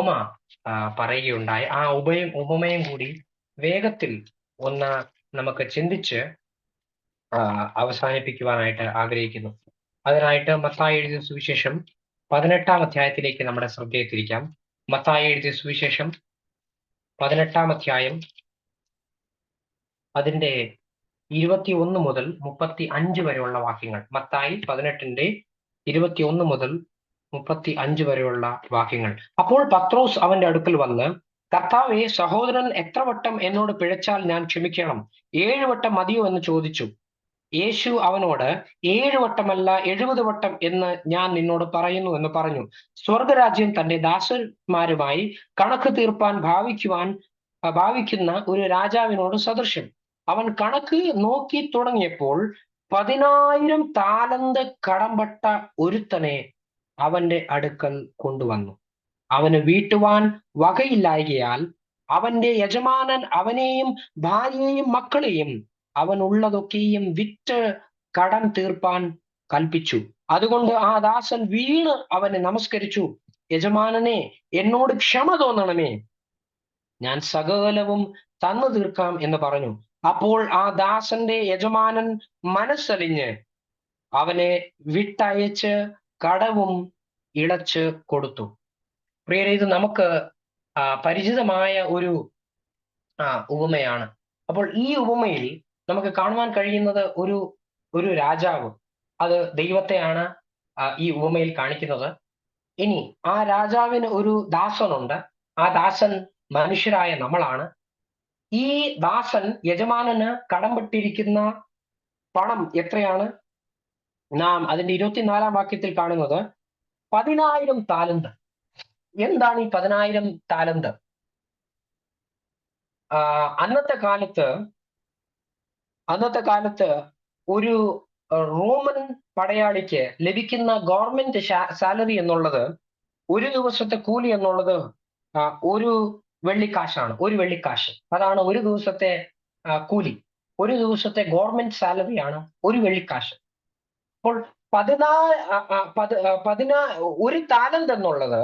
ഉപമ പറയുകയുണ്ടായി. ആ ഉപയും ഉപമയും കൂടി വേഗത്തിൽ ഒന്ന് നമുക്ക് ചിന്തിച്ച് അവസാനിപ്പിക്കുവാനായിട്ട് ആഗ്രഹിക്കുന്നു. അതിനായിട്ട് മത്തായി എഴുതിയ സുവിശേഷം പതിനെട്ടാം അധ്യായത്തിലേക്ക് നമ്മുടെ ശ്രദ്ധയെ തിരിക്കാം. മത്തായി എഴുതിയ സുവിശേഷം പതിനെട്ടാം അധ്യായം അതിന്റെ ഇരുപത്തി ഒന്ന് മുതൽ മുപ്പത്തി അഞ്ച് വരെയുള്ള വാക്യങ്ങൾ. മത്തായി പതിനെട്ടിന്റെ ഇരുപത്തി ഒന്ന് മുതൽ മുപ്പത്തി അഞ്ച് വരെയുള്ള വാക്യങ്ങൾ. അപ്പോൾ പത്രോസ് അവന്റെ അടുക്കൽ വന്ന് കർത്താവെ സഹോദരൻ എത്ര വട്ടം എന്നോട് പിഴച്ചാൽ ഞാൻ ക്ഷമിക്കണം? ഏഴ് വട്ടം മതിയോ എന്ന് ചോദിച്ചു. യേശു അവനോട് ഏഴ് വട്ടമല്ല എഴുപത് വട്ടം എന്ന് ഞാൻ നിന്നോട് പറയുന്നു എന്ന് പറഞ്ഞു. സ്വർഗരാജ്യം തന്റെ ദാസന്മാരുമായി കണക്ക് തീർപ്പാൻ ഭാവിക്കുവാൻ ഭാവിക്കുന്ന ഒരു രാജാവിനോട് സദൃശ്യം. അവൻ കണക്ക് നോക്കി തുടങ്ങിയപ്പോൾ പതിനായിരം താലന്ത് കടംപെട്ട ഒരുത്തനെ അവന്റെ അടുക്കൽ കൊണ്ടുവന്നു. അവന് വീട്ടുവാൻ വകയില്ലായകയാൽ അവന്റെ യജമാനൻ അവനെയും ഭാര്യയെയും മക്കളെയും അവനുള്ളതൊക്കെയും വിറ്റ് കടം തീർപ്പാൻ കൽപ്പിച്ചു. അതുകൊണ്ട് ആ ദാസൻ വീണ് അവനെ നമസ്കരിച്ചു. യജമാനനെ എന്നോട് ക്ഷമ തോന്നണമേ. ഞാൻ സകലവും തന്നു തീർക്കാം എന്ന് പറഞ്ഞു. അപ്പോൾ ആ ദാസന്റെ യജമാനൻ മനസ്സലിഞ്ഞ് അവനെ വിട്ടയച്ച് കടവും ഇളച്ച് കൊടുത്തു. പ്രിയരെ ഇത് നമുക്ക് പരിചിതമായ ഒരു ആ, ഉപമയാണ്. അപ്പോൾ ഈ ഉപമയിൽ നമുക്ക് കാണുവാൻ കഴിയുന്നത് ഒരു ഒരു രാജാവ്. അത് ദൈവത്തെയാണ് ഈ ഉപമയിൽ കാണിക്കുന്നത്. ഇനി ആ രാജാവിന് ഒരു ദാസനുണ്ട്. ആ ദാസൻ മനുഷ്യരായ നമ്മളാണ്. ഈ ദാസൻ യജമാനന് കടംപെട്ടിരിക്കുന്ന പണം എത്രയാണ്? നാം അതിന്റെ ഇരുപത്തിനാലാം വാക്യത്തിൽ കാണുന്നത് പതിനായിരം താലന്ത്. എന്താണ് ഈ പതിനായിരം താലന്ത്? അന്നത്തെ കാലത്ത് അന്നത്തെ കാലത്ത് ഒരു റോമൻ പടയാളിക്ക് ലഭിക്കുന്ന ഗവൺമെന്റ് സാലറി എന്നുള്ളത് ഒരു ദിവസത്തെ കൂലി എന്നുള്ളത് ഒരു വെള്ളിക്കാശാണ് ഒരു വെള്ളിക്കാശ്. അതാണ് ഒരു ദിവസത്തെ കൂലി. ഒരു ദിവസത്തെ ഗവൺമെന്റ് സാലറിയാണ് ഒരു വെള്ളിക്കാശ്. അപ്പോൾ പതിനാ ആ, ആ, പത് ആ, പതിനാ ഒരു താലന്ത് എന്നുള്ളത്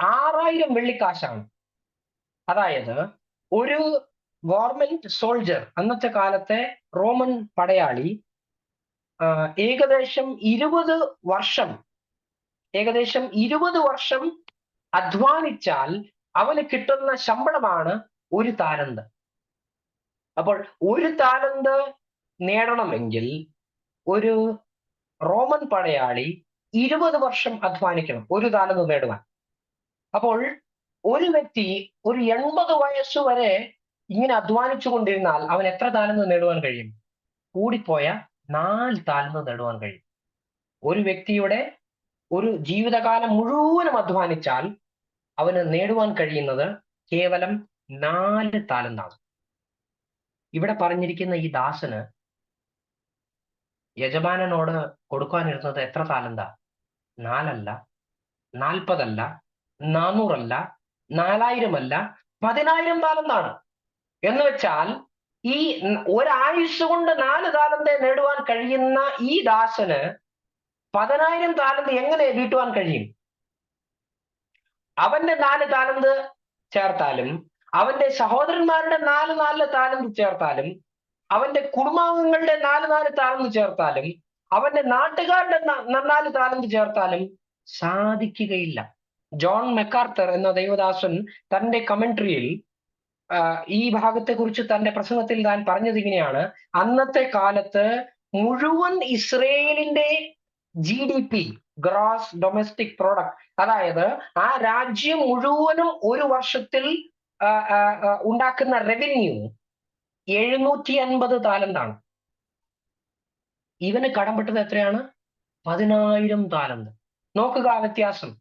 ആറായിരം വെള്ളിക്കാശാണ്. അതായത് ഒരു ഗവൺമെന്റ് സോൾജർ അന്നത്തെ കാലത്തെ റോമൻ പടയാളി ഏകദേശം ഇരുപത് വർഷം ഏകദേശം ഇരുപത് വർഷം അധ്വാനിച്ചാൽ അവന് കിട്ടുന്ന ശമ്പളമാണ് ഒരു താലന്ത്. അപ്പോൾ ഒരു താലന്ത് നേടണമെങ്കിൽ ഒരു റോമൻ പടയാളി ഇരുപത് വർഷം അധ്വാനിക്കണം ഒരു താലന്ത് നേടുവാൻ. അപ്പോൾ ഒരു വ്യക്തി ഒരു എൺപത് വയസ്സ് വരെ ഇങ്ങനെ അധ്വാനിച്ചു കൊണ്ടിരുന്നാൽ അവൻ എത്ര താലന്ത് നേടുവാൻ കഴിയും? കൂടിപ്പോയ നാല് താലന്ത് നേടുവാൻ കഴിയും. ഒരു വ്യക്തിയുടെ ഒരു ജീവിതകാലം മുഴുവനും അധ്വാനിച്ചാൽ അവന് നേടുവാൻ കഴിയുന്നത് കേവലം നാല് താലന്താണ് ഇവിടെ പറഞ്ഞിരിക്കുന്ന ഈ ദാസന് യജമാനനോട് കൊടുക്കാനിരുന്നത് എത്ര താലന്താ? നാലല്ല നാൽപ്പതല്ല നാനൂറല്ല നാലായിരമല്ല പതിനായിരം താലന്താണ്. എന്ന് വെച്ചാൽ ഈ ഒരായുസ് കൊണ്ട് നാല് താലന്തെ നേടുവാൻ കഴിയുന്ന ഈ ദാസന് പതിനായിരം താലന്ത് എങ്ങനെ വീട്ടുവാൻ കഴിയും? അവന്റെ നാല് താലന്ത് ചേർത്താലും അവന്റെ സഹോദരന്മാരുടെ നാല് നാല് താലന്ത് ചേർത്താലും അവന്റെ കുടുംബാംഗങ്ങളുടെ നാല് നാല് താലന്ത് ചേർത്താലും അവന്റെ നാട്ടുകാരുടെ നാല് താലന്ത് ചേർത്താലും സാധിക്കുകയില്ല. ജോൺ മെക്കാർത്തർ എന്ന ദൈവദാസൻ തന്റെ കമന്ററിയിൽ ഈ ഭാഗത്തെ കുറിച്ച് തന്റെ പ്രസംഗത്തിൽ താൻ പറഞ്ഞത് ഇങ്ങനെയാണ്. അന്നത്തെ കാലത്ത് മുഴുവൻ ഇസ്രയേലിന്റെ G D P gross domestic product അതായത് ആ രാജ്യം മുഴുവനും ഒരു വർഷത്തിൽ ഉണ്ടാക്കുന്ന റവന്യൂ എഴുന്നൂറ്റി അൻപത് താലന്താണ് ഇവന് കടംപെട്ടത് എത്രയാണ്? പതിനായിരം താലന്ത് നോക്കുക ആ വ്യത്യാസം.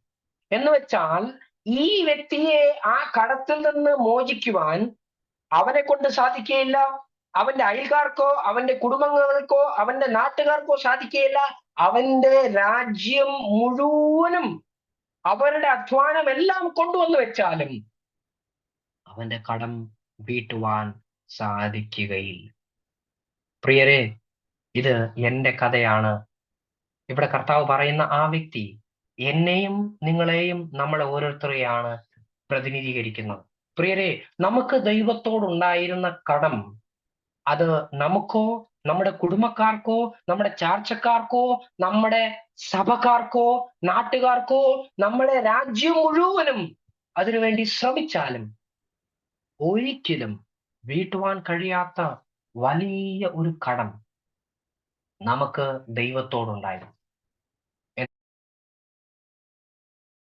എന്ന് വെച്ചാൽ ഈ വ്യക്തിയെ ആ കടത്തിൽ നിന്ന് മോചിക്കുവാൻ അവനെ കൊണ്ട് സാധിക്കുകയില്ല. അവന്റെ അയൽക്കാർക്കോ അവന്റെ കുടുംബങ്ങൾക്കോ അവന്റെ നാട്ടുകാർക്കോ സാധിക്കുകയില്ല. അവന്റെ രാജ്യം മുഴുവനും അവരുടെ അധ്വാനം എല്ലാം കൊണ്ടുവന്നു വെച്ചാലും അവന്റെ കടം വീട്ടുവാൻ സാധിക്കുകയില്ല. പ്രിയരെ ഇത് എന്റെ കഥയാണ്. ഇവിടെ കർത്താവ് പറയുന്ന ആ വ്യക്തി എന്നെയും നിങ്ങളെയും നമ്മളെ ഓരോരുത്തരെയാണ് പ്രതിനിധീകരിക്കുന്നത്. പ്രിയരെ നമുക്ക് ദൈവത്തോടുണ്ടായിരുന്ന കടം അത് നമുക്കോ നമ്മുടെ കുടുംബക്കാർക്കോ നമ്മുടെ ചാർച്ചക്കാർക്കോ നമ്മുടെ സഭക്കാർക്കോ നാട്ടുകാർക്കോ നമ്മുടെ രാജ്യം മുഴുവനും അതിനുവേണ്ടി ശ്രമിച്ചാലും ഒരിക്കലും വീട്ടുവാൻ കഴിയാത്ത വലിയ ഒരു കടം നമുക്ക് ദൈവത്തോടുണ്ടായിരുന്നു.